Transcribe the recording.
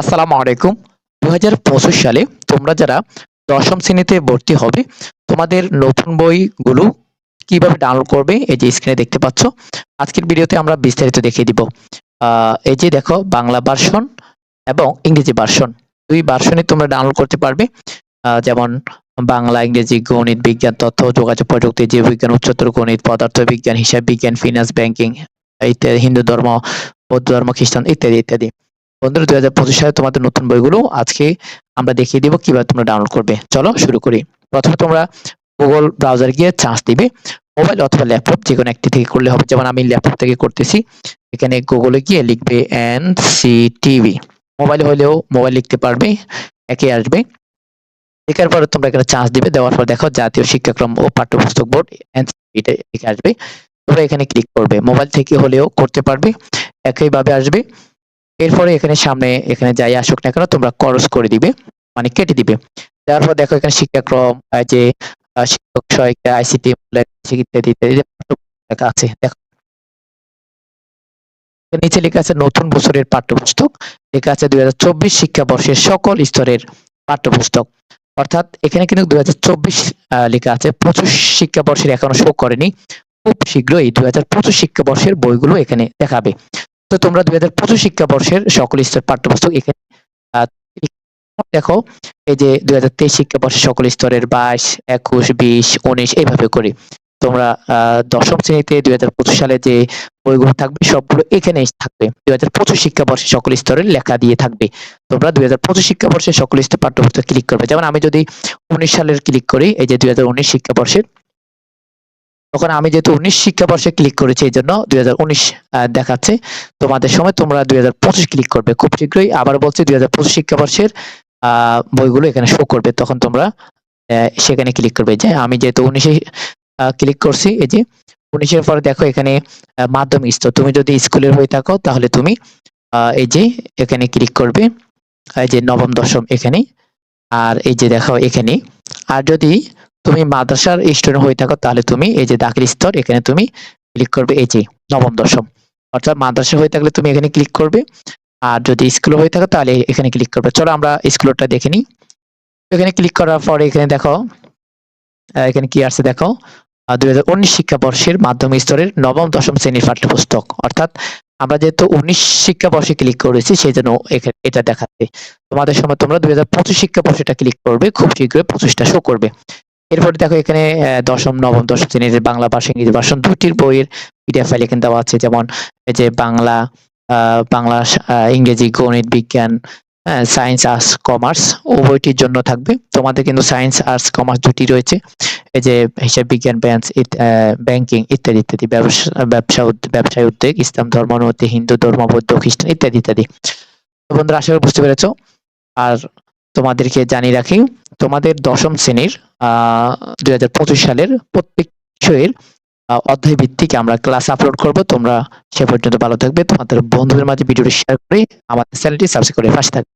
আসসালামু আলাইকুম। দু হাজার পঁচিশ সালে তোমরা যারা দশম শ্রেণীতে ভর্তি হবে, তোমাদের নতুন বইগুলো কীভাবে ডাউনলোড করবে এই যে স্ক্রিনে দেখতে পাচ্ছ, আজকের ভিডিওতে আমরা বিস্তারিত দেখিয়ে দিব। এই যে দেখো বাংলা ভার্সন এবং ইংরেজি ভার্সন দুই ভার্সনে তোমরা ডাউনলোড করতে পারবে। যেমন বাংলা, ইংরেজি, গণিত, বিজ্ঞান, তথ্য, যোগাযোগ প্রযুক্তি, জীববিজ্ঞান, উচ্চতর গণিত পদার্থ বিজ্ঞান হিসাব বিজ্ঞান ফিনান্স ব্যাংকিং ইত্যাদি, হিন্দু ধর্ম, বৌদ্ধ ধর্ম, খ্রিস্টান, ইত্যাদি ইত্যাদি। বন্ধুরা, দুই হাজার পঁচিশ সালে তোমাদের নতুন বইগুলো আজকে আমরা দেখিয়ে দিব, কীভাবে তোমরা ডাউনলোড করবে। চলো শুরু করি। প্রথমে তোমরা গুগল ব্রাউজার গিয়ে চার্জ দিবে মোবাইল অথবা ল্যাপটপ যে কোনো একটি থেকে করলে হবে। যেমন আমি ল্যাপটপ থেকে করতেছি, এখানে গুগলে গিয়ে লিখবে এন সি টিভি মোবাইল হলেও মোবাইল লিখতে পারবে একই আসবে। লেখার পরে তোমরা এখানে চার্জ দিবে, দেওয়ার পর দেখো জাতীয় শিক্ষাক্রম ও পাঠ্যপুস্তক বোর্ড এটা আসবে। তোমরা এখানে ক্লিক করবে। মোবাইল থেকে হলেও করতে পারবে, একইভাবে আসবে। এরপরে এখানে সামনে এখানে যাই আসুক না কেন, তোমরা করস করে দিবে মানে কেটে দিবে। দেওয়ার পর দেখো এখানে শিক্ষাক্রম যে শিক্ষক সহায়িকা আইসিটি ইত্যাদি আছে, দেখো। নিচে লেখা আছে নতুন বছরের পাঠ্যপুস্তক, লেখা আছে দুই হাজার চব্বিশ শিক্ষাবর্ষের সকল স্তরের পাঠ্যপুস্তক। অর্থাৎ এখানে কিন্তু দুই হাজার চব্বিশ লেখা আছে পঁচিশ শিক্ষাবর্ষের এখনও শো করেনি। খুব শীঘ্রই দুই হাজার পঁচিশ শিক্ষাবর্ষের বইগুলো এখানে দেখাবে। তো তোমরা দুই হাজার পঁচিশ শিক্ষাবর্ষের সকল স্তরের পাঠ্যপুস্তক এখানে দেখো, এই যে দুই হাজার তেইশ শিক্ষাবর্ষের সকল স্তরের বাইশ, একুশ, বিশ, উনিশ এইভাবে করি। তোমরা দশম শ্রেণীতে দুই হাজার পঁচিশ সালে যে বইগুলো থাকবে, সবগুলো এখানেই থাকবে। দুই হাজার পঁচিশ শিক্ষাবর্ষের সকল স্তরের লেখা দিয়ে থাকবে। তোমরা দুই হাজার পঁচিশ শিক্ষাবর্ষের সকল স্তর পাঠ্যপুস্তক ক্লিক করবে। যেমন আমি যদি উনিশ সালের ক্লিক করি, এই যে দুই হাজার উনিশ শিক্ষাবর্ষের তখন আমি যেহেতু উনিশ শিক্ষাবর্ষে ক্লিক করেছি, এই জন্য দুই হাজার উনিশ দেখাচ্ছে। তোমাদের সময় তোমরা দুই হাজার পঁচিশ ক্লিক করবে খুব শীঘ্রই। আবার বলছি দুই হাজার পঁচিশ শিক্ষাবর্ষের বইগুলো এখানে শো করবে, তখন তোমরা সেখানে ক্লিক করবে। যে আমি যেহেতু উনিশে ক্লিক করছি, এই যে উনিশের পরে দেখো এখানে মাধ্যমিক স্তর। তুমি যদি স্কুলের হয়ে থাকো, তাহলে তুমি এই যে এখানে ক্লিক করবে, এই যে নবম দশম এখানে। আর এই যে দেখো এখানে। আর যদি তুমি মাদ্রাসার স্টুডেন্ট হয়ে থাকো, তাহলে তুমি এই যে দাখিল স্তর, এখানে তুমি ক্লিক করবে এই যে নবম, দশম। অর্থাৎ মাদ্রাসা হয়ে থাকলে তুমি এখানে ক্লিক করবে। আর যদি স্কুল হয়ে থাকো, তাহলে এখানে ক্লিক করবে। চলো আমরা স্কুলটা দেখে নিই। এখানে ক্লিক করার পরে এখানে দেখো এখানে কি আছে দেখো দুই হাজার উনিশ শিক্ষাবর্ষের মাধ্যমিক স্তরের নবম, দশম শ্রেণির পাঠ্যপুস্তক। অর্থাৎ আমরা যেহেতু উনিশ শিক্ষাবর্ষে ক্লিক করেছি সেই জন্য এটা দেখাচ্ছে। তোমাদের সময় তোমরা দুই হাজার পঁচিশ শিক্ষাবর্ষটা ক্লিক করবে, খুব শীঘ্রই পঁচিশটা শো করবে। এরপরে দেখো এখানে দশম, নবম, দশম শ্রেণির বাংলা ভাষা ইংরেজি ভাষণ দুটির বইয়ের পিডিএফ ফাইল এখানে দেওয়া আছে, যেমন এই যে বাংলা বাংলা ইংরেজি, গণিত, বিজ্ঞান সায়েন্স আর্টস কমার্স উভয়টির জন্য থাকবে। তোমাদের কিন্তু সায়েন্স আর্টস কমার্স দুটি রয়েছে। এই যে হিসাব বিজ্ঞান ব্যাংকিং ইত্যাদি ইত্যাদি, ব্যবসা ব্যবসা ব্যবসায় উদ্যোগ, ইসলাম ধর্ম অনুমতি হিন্দু ধর্ম, বৌদ্ধ, খ্রিস্টান ইত্যাদি ইত্যাদি। বন্ধুরা, আশা করি বুঝতে পেরেছ। আর তোমাদেরকে জানিয়ে রাখি তোমাদের দশম শ্রেণির দুই হাজার পঁচিশ সালের প্রত্যেক বিষয়ের অধ্যায় ভিত্তিক আমরা ক্লাস আপলোড করব। তোমরা সে পর্যন্ত ভালো থাকবে। তোমাদের বন্ধুদের মাঝে ভিডিওটি শেয়ার করে আমাদের চ্যানেলটি সাবস্ক্রাইব করে পাশে থাকবে।